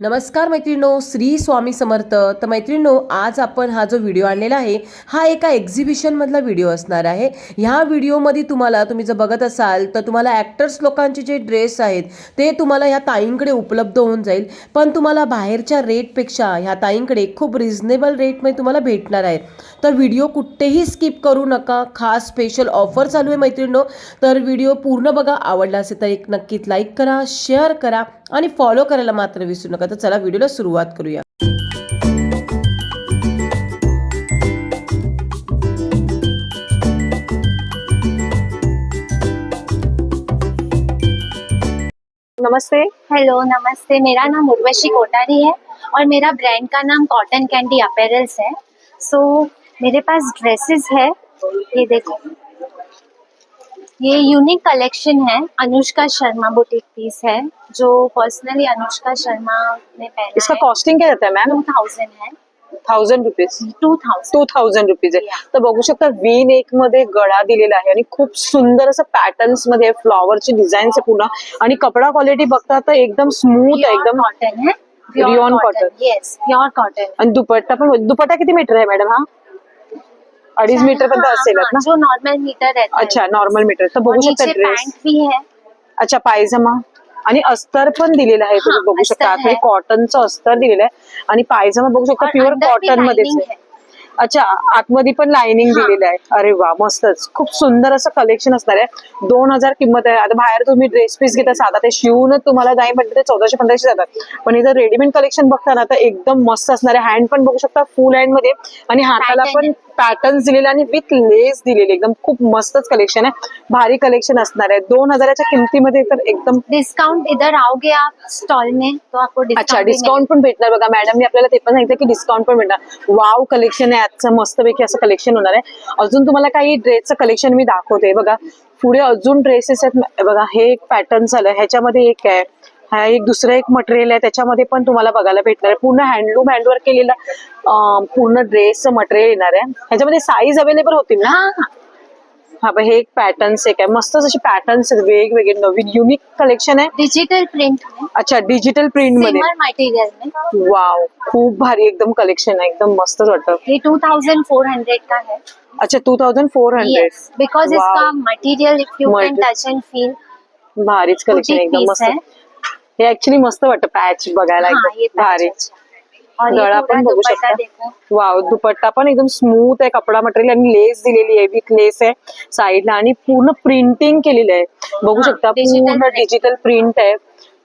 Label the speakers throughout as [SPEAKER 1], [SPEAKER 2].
[SPEAKER 1] नमस्कार मैत्रिणो श्री स्वामी समर्थ. तर मैत्रिणो आज आपण हा जो व्हिडिओ आणलेला आहे हा एका एक्झिबिशनमधला व्हिडिओ असणार आहे. ह्या व्हिडिओमध्ये तुम्हाला तुम्ही जर बघत असाल तर तुम्हाला ॲक्टर्स लोकांचे जे ड्रेस आहेत ते तुम्हाला ह्या ताईंकडे उपलब्ध होऊन जाईल. पण तुम्हाला बाहेरच्या रेटपेक्षा ह्या ताईंकडे खूप रिझनेबल रेटमध्ये तुम्हाला भेटणार आहेत. तर व्हिडिओ कुठेही स्किप करू नका. खास स्पेशल ऑफर चालू आहे मैत्रिणो तर व्हिडिओ पूर्ण बघा. आवडला असेल तर एक नक्कीच लाईक करा शेअर करा. आणि फॉलो करायला मात्र विसरू नका. तर चला व्हिडिओला सुरुवात करूया.
[SPEAKER 2] नमस्ते.
[SPEAKER 3] हेलो नमस्ते. मेरा नाम उर्वशी कोटारी है और मेरा ब्रांड का नाम कॉटन कैंडी अपेरल्स है. सो so, मेरे पास ड्रेसेस है. ये देखो. ये यूनिक कलेक्शन है अनुष्का शर्मा बुटीक पीस है जो पर्सनली अनुष्का शर्मा ने
[SPEAKER 2] इसका
[SPEAKER 3] पहना है।
[SPEAKER 2] कॉस्टिंग काय जात आहे मॅम
[SPEAKER 3] टू थाउजेंड है।
[SPEAKER 2] Thousand rupees
[SPEAKER 3] two thousand
[SPEAKER 2] two thousand rupees आहे. तर बघू शकता वी नेकमध्ये गळा दिलेला आहे आणि खूप सुंदर असं पॅटर्न्समध्ये फ्लॉवरची डिझाईन आहे पूर्ण. आणि कपडा क्वालिटी बघता तर एकदम स्मूथ आहे एकदम
[SPEAKER 3] कॉटन है
[SPEAKER 2] Rayon cotton.
[SPEAKER 3] Yes pure cotton
[SPEAKER 2] आणि दुपट्टा पण दुपट्टा किती मीटर आहे मॅडम हा? अडीच मीटर पर्यंत असेल ना?
[SPEAKER 3] जो नॉर्मल मीटर रहता है
[SPEAKER 2] अच्छा नॉर्मल मीटर तर बघू शकता ड्रेस
[SPEAKER 3] भी है.
[SPEAKER 2] अच्छा पायजमा. आणि अस्तर पण दिलेलं आहे तुम्ही बघू शकता. आतमध्ये
[SPEAKER 3] आहे.
[SPEAKER 2] कॉटनचं अस्तर दिलेलं आहे. आणि पायजमा बघू शकता प्युअर कॉटन मध्येच आहे. अच्छा आतमध्ये पण लाइनिंग. दिलेलं आहे. अरे वा मस्तच. खूप सुंदर असं कलेक्शन असणार आहे. दोन हजार किंमत आहे. आता बाहेर तुम्ही ड्रेस पीस घेता साधा ते शिवून तुम्हाला नाही म्हटलं ते चौदाशे पंधराशे जातात. पण इथं रेडीमेड कलेक्शन बघता ना तर एकदम मस्त असणार आहे. हँड पण बघू शकता फुल हँडमध्ये. आणि हाताला पण
[SPEAKER 3] आहे.
[SPEAKER 2] पॅटर्न्स दिलेले आणि विथ लेस दिलेले. एकदम खूप मस्तच कलेक्शन आहे. भारी कलेक्शन असणार आहे. दोन हजाराच्या किमतीमध्ये तर एकदम
[SPEAKER 3] डिस्काउंट इधर आओगे आप स्टॉल में तो आपको
[SPEAKER 2] अच्छा
[SPEAKER 3] डिस्काउंट
[SPEAKER 2] पण भेटणार बघा. मॅडमने आपल्याला ते पण सांगितलं की डिस्काउंट पण भेटणार. वाव कलेक्शन आहे. आजचं मस्तपैकी असं कलेक्शन होणार आहे. अजून तुम्हाला काही ड्रेसचं कलेक्शन मी दाखवते. बघा पुढे अजून ड्रेसेस आहेत. बघा हे एक पॅटर्न झालं. ह्याच्यामध्ये एक आहे. हा एक दुसरं एक मटेरियल आहे. त्याच्यामध्ये पण तुम्हाला बघायला भेटणार आहे. पूर्ण हँडलूम हँडवर्क केलेलं पूर्ण ड्रेसचं मटेरियल येणार आहे. ह्याच्यामध्ये साईज अवेलेबल होतील ना? हा हे एक पॅटर्न्स एक आहे. मस्तच असे पॅटर्न्स वेगवेगळे नवीन युनिक कलेक्शन आहे.
[SPEAKER 3] डिजिटल प्रिंट
[SPEAKER 2] अच्छा डिजिटल
[SPEAKER 3] प्रिंटमध्ये.
[SPEAKER 2] वाव खूप भारी एकदम कलेक्शन आहे. एकदम मस्तच वाटतं.
[SPEAKER 3] ये टू थाउजेंड फोर हंड्रेड का है
[SPEAKER 2] अच्छा two thousand four hundred
[SPEAKER 3] because इसका material if you can. Touch and feel
[SPEAKER 2] भारीच कलेक्शन एकदम मस्त.
[SPEAKER 3] आहे.
[SPEAKER 2] हे ऍक्च्युली मस्त वाटतं पॅच बघायला एकदम भारी. गळा पण बघू शकता. वाव दुपट्टा पण एकदम स्मूथ आहे कपडा मटेरियल आणि लेस दिलेली आहे विथ लेस आहे. साईडला आणि पूर्ण प्रिंटिंग केलेलं आहे. बघू शकता पूर्ण. डिजिटल प्रिंट आहे.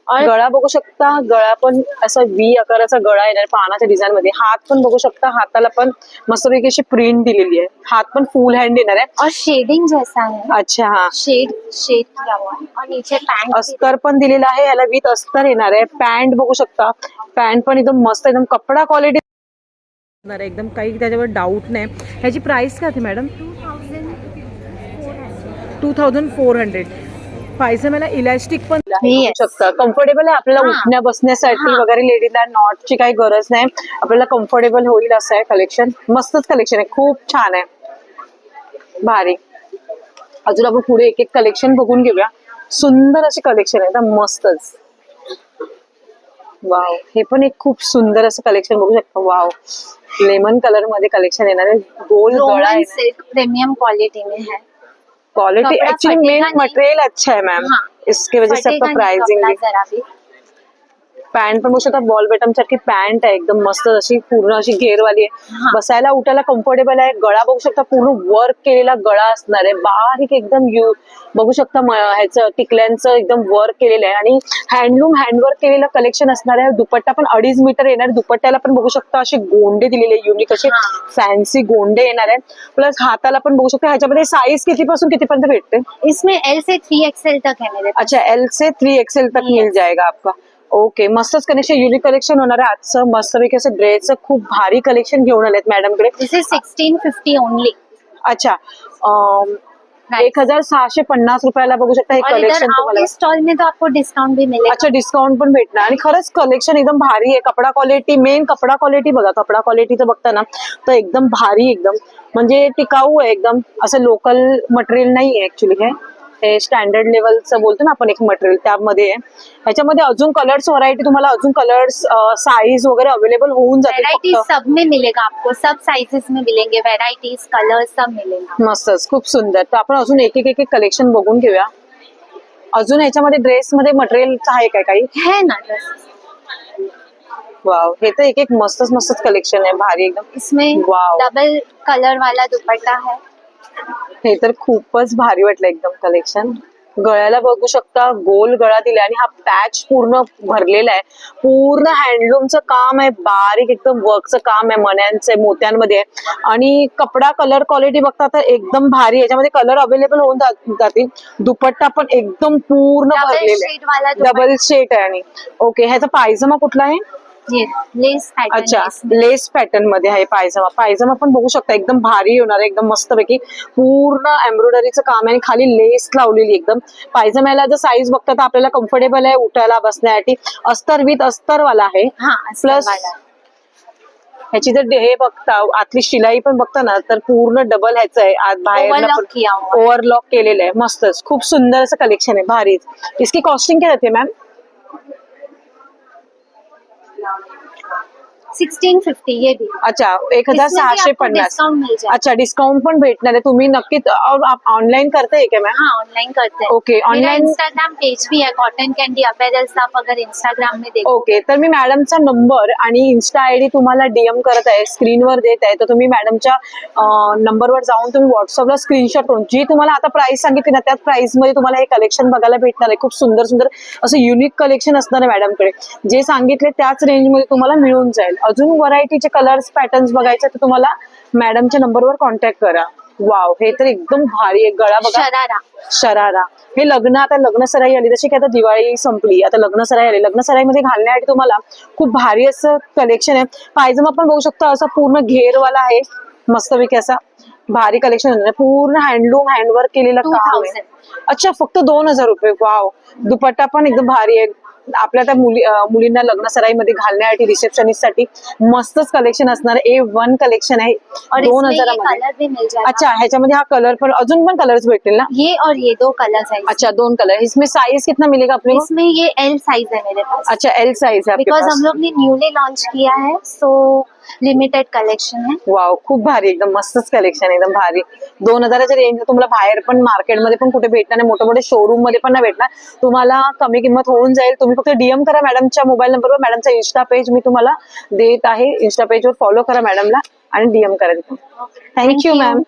[SPEAKER 2] गळा बघू शकता गळा पण असा व्ही आकाराचा गळा येणार पानाच्या डिझाईन मध्ये. हात पण बघू शकता हाताला पण मस्तपैकी अशी प्रिंट दिलेली आहे. हात पण फुल हँड येणार आहे.
[SPEAKER 3] और शेडिंग जैसा है
[SPEAKER 2] अच्छा हा.
[SPEAKER 3] शेड शेड किया हुआ है और नीचे पैंट
[SPEAKER 2] अस्तर पण दिलेलं आहे याला विथ अस्तर येणार आहे. पॅन्ट बघू शकता. पॅन्ट पण एकदम मस्त एकदम कपडा क्वालिटी एकदम काही त्याच्यावर डाऊट नाही. ह्याची प्राइस काय madam two thousand four hundred पायजमाला elastic पण. कम्फर्टेबल आहे आपल्याला
[SPEAKER 3] हा.
[SPEAKER 2] उठण्या बसण्यासाठी
[SPEAKER 3] हा.
[SPEAKER 2] वगैरे लेडीजला नॉटची काही गरज नाही. आपल्याला कम्फर्टेबल होईल असं आहे कलेक्शन मस्तच कलेक्शन आहे. खूप छान आहे. भारी. अजून आपण पुढे एक एक कलेक्शन बघून घेऊया. सुंदर असे कलेक्शन आहे. मस्तच. वाव हे पण एक खूप सुंदर असं कलेक्शन बघू शकता. वाव लेमन कलर मध्ये कलेक्शन येणार. आहे गोल गळा
[SPEAKER 3] प्रीमियम क्वालिटी में है.
[SPEAKER 2] Quality actually main. मटेरियल अच्छा है मैम इसकी वजह से आपका प्राइसिंग
[SPEAKER 3] जरा भी
[SPEAKER 2] पॅन्ट पण बघू शकता. बॉल बॅटम सारखी पॅन्ट आहे. एकदम मस्त अशी पूर्ण अशी घेरवाली आहे. बसायला उठायला कम्फर्टेबल आहे. गळा बघू शकता. पूर्ण वर्क केलेला गळा असणार आहे. बारीक एकदम यू बघू शकता ह्याचं टिकल्यांचं एकदम वर्क केलेलं आहे. आणि हँडलूम हँडवर्क केलेलं कलेक्शन असणार आहे. दुपट्टा पण अडीच मीटर येणार. दुपट्ट्याला पण बघू शकता असे गोंडे दिलेले युनिक असे. फॅन्सी गोंडे येणार आहेत. प्लस हाताला पण बघू शकता. ह्याच्यामध्ये साईज कितीपासून कितीपर्यंत भेटते?
[SPEAKER 3] इसमें एल से थ्री एक्सएल तक है मेरे
[SPEAKER 2] अच्छा एल से थ्री एक्सएल तक. मिल जाएगा आपका. ओके मस्तच कलेक्शन युनिक कलेक्शन होणार आहे. आजचं मस्तपैकी असं ड्रेसचं खूप भारी कलेक्शन घेऊन आलेत मॅडमकडे
[SPEAKER 3] this is sixteen fifty only
[SPEAKER 2] अच्छा. अं, एक हज़ार सहाशे पन्नास रुपयाला बघू शकता हे
[SPEAKER 3] और इधर
[SPEAKER 2] कलेक्शन तुम्हाला.
[SPEAKER 3] स्टॉल में तो आपको डिस्काउंट भी मिलेगा.
[SPEAKER 2] अच्छा डिस्काउंट पण भेटणार. आणि खरंच कलेक्शन एकदम भारी आहे. कपडा क्वालिटी मेन कपडा क्वालिटी बघा. कपडा क्वालिटीचं बघता ना तर एकदम भारी एकदम. म्हणजे टिकाऊ आहे एकदम. असं लोकल मटेरियल नाही आहे ऍक्च्युली हे. हे स्टँडर्ड लेवलचं बोलतो ना आपण एक मटेरियल त्यामध्ये. आहे ह्याच्यामध्ये अजून कलर्स व्हरायटी तुम्हाला अजून कलर्स साईज वगैरे अवेलेबल होऊन जाते
[SPEAKER 3] सब में मिलेगा आपको सब साइजेस में मिलेंगे वैरायटीज कलर्स सब मिलेगा.
[SPEAKER 2] मस्तच खूप सुंदर. तर आपण अजून एक एक एक एक कलेक्शन बघून घेऊया. अजून ह्याच्यामध्ये ड्रेस मध्ये मटेरियल आहे काय काही?
[SPEAKER 3] है ना ड्रेसेस
[SPEAKER 2] वाव हे तर एक एक मस्तच मस्तच कलेक्शन आहे. भारी एकदम.
[SPEAKER 3] इसमें. डबल कलर वाला दुपट्टा है.
[SPEAKER 2] हे तर खूपच भारी वाटलं एकदम कलेक्शन गळ्याला बघू शकता गोल गळा दिलाय आणि हा पॅच पूर्ण भरलेला आहे. पूर्ण हँडलूमचं काम आहे बारीक एकदम वर्कचं काम आहे मण्यांचं मोत्यांमध्ये आणि कपडा कलर क्वालिटी बघता तर एकदम भारी आहे. याच्यामध्ये कलर अवेलेबल होऊन जातील. दुपट्टा पण एकदम पूर्ण भरलेला डबल शेट आहे आणि ओके ह्याचा पायजमा कुठला आहे?
[SPEAKER 3] लेस पैटर्न
[SPEAKER 2] अच्छा लेस पॅटर्नमध्ये आहे पायजमा. पायजमा पण बघू शकता एकदम भारी होणार आहे एकदम मस्तपैकी. पूर्ण एम्ब्रॉयडरीचं काम आहे आणि खाली लेस लावलेली एकदम. पायजम्याला जर साईज बघता तर आपल्याला कम्फर्टेबल आहे उठायला बसण्यासाठी. अस्तर विथ अस्तर वाला आहे प्लस ह्याची जर हे बघता आतली शिलाई पण बघता ना तर पूर्ण डबल ह्याचं आहे. आत बाहेर. ओव्हरलॉक केलेलं आहे. मस्तच. खूप सुंदर असं कलेक्शन आहे. भारीच. इसकी कॉस्टिंग क्या रहती है मॅम
[SPEAKER 3] सिक्सटीन फिफ्टी ये भी।
[SPEAKER 2] अच्छा एक हजार
[SPEAKER 3] इसमें भी
[SPEAKER 2] सहाशे
[SPEAKER 3] आपको
[SPEAKER 2] पन्नास।
[SPEAKER 3] discount मिल जाएगा।
[SPEAKER 2] अच्छा डिस्काउंट पण भेटणार आहे. तुम्ही नक्कीच ऑनलाईन करताय का मॅम
[SPEAKER 3] हाँ ऑनलाइन करते हैं।
[SPEAKER 2] Okay, online-
[SPEAKER 3] इंस्टाग्राम पेज भी है कॉटन कैंडी अपेरल्स आप अगर इंस्टाग्राम में देखो।
[SPEAKER 2] ओके तर मी मॅडमचा नंबर आणि इन्स्टा आय डी तुम्हाला डीएम करत आहे स्क्रीनवर देत आहे. तर तुम्ही मॅडमच्या नंबरवर जाऊन तुम्ही व्हॉट्सअपला स्क्रीनशॉट करून जी तुम्हाला आता प्राइस सांगितली ना त्याच प्राइसमध्ये तुम्हाला हे कलेक्शन बघायला भेटणार आहे. खूप सुंदर सुंदर असं युनिक कलेक्शन असणार आहे मॅडमकडे जे सांगितले त्याच रेंजमध्ये तुम्हाला मिळून जाईल. अजून व्हरायटीचे कलर्स पॅटर्न्स बघायचे तर तुम्हाला मॅडमच्या नंबरवर कॉन्टॅक्ट करा. वाव हे तर एकदम भारी आहे. गळा बघा.
[SPEAKER 3] शरारा.
[SPEAKER 2] शरारा. हे लग्न आता लग्न सराई आली. जशी की आता दिवाळी संपली आता लग्न सराई आली. लग्न सराईमध्ये घालण्यासाठी तुम्हाला खूप भारी असं कलेक्शन आहे. पायजमा पण बघू शकता असा पूर्ण घेरवाला आहे. मस्तपैकी असा भारी कलेक्शन पूर्ण हँडलूम हँडवर्क केलेलं काम आहे. अच्छा फक्त दोन हजार रुपये. वाव दुपट्टा पण एकदम भारी आहे. आपल्या त्या मुली मुलींना लग्न सराईमध्ये घालण्यासाठी रिसेप्शनिस्टसाठी मस्तच कलेक्शन असणार ए वन कलेक्शन आहे. दोन
[SPEAKER 3] जाएगा.
[SPEAKER 2] अच्छा ह्याच्यामध्ये हा कलर पण अजून पण कलर्स भेटतील ना?
[SPEAKER 3] ये और ये दो कलर्स है
[SPEAKER 2] अच्छा दोन कलर इसमें साइज कितना मिलेगा अपने
[SPEAKER 3] इसमें ये एल साइज है मेरे पास।
[SPEAKER 2] अच्छा एल साइज है आपके
[SPEAKER 3] बिकॉज हम लोग ने न्यूली लॉन्च किया है सो लिमिटेड कलेक्शन है।
[SPEAKER 2] वाव खूप भारी एकदम मस्तच कलेक्शन एकदम भारी. दोन हजाराच्या रेंज तुम्हाला बाहेर पण मार्केटमध्ये पण कुठे भेटणार नाही मोठे मोठे शोरूममध्ये पण नाही भेटणार. तुम्हाला कमी किंमत होऊन जाईल तुम्ही फक्त डीएम करा मॅडमच्या मोबाईल नंबरवर. मॅडमचा इन्स्टा पेज मी तुम्हाला देत आहे. इन्स्टा पेजवर फॉलो करा मॅडमला आणि डीएम करा तिथून थँक्यू मॅम.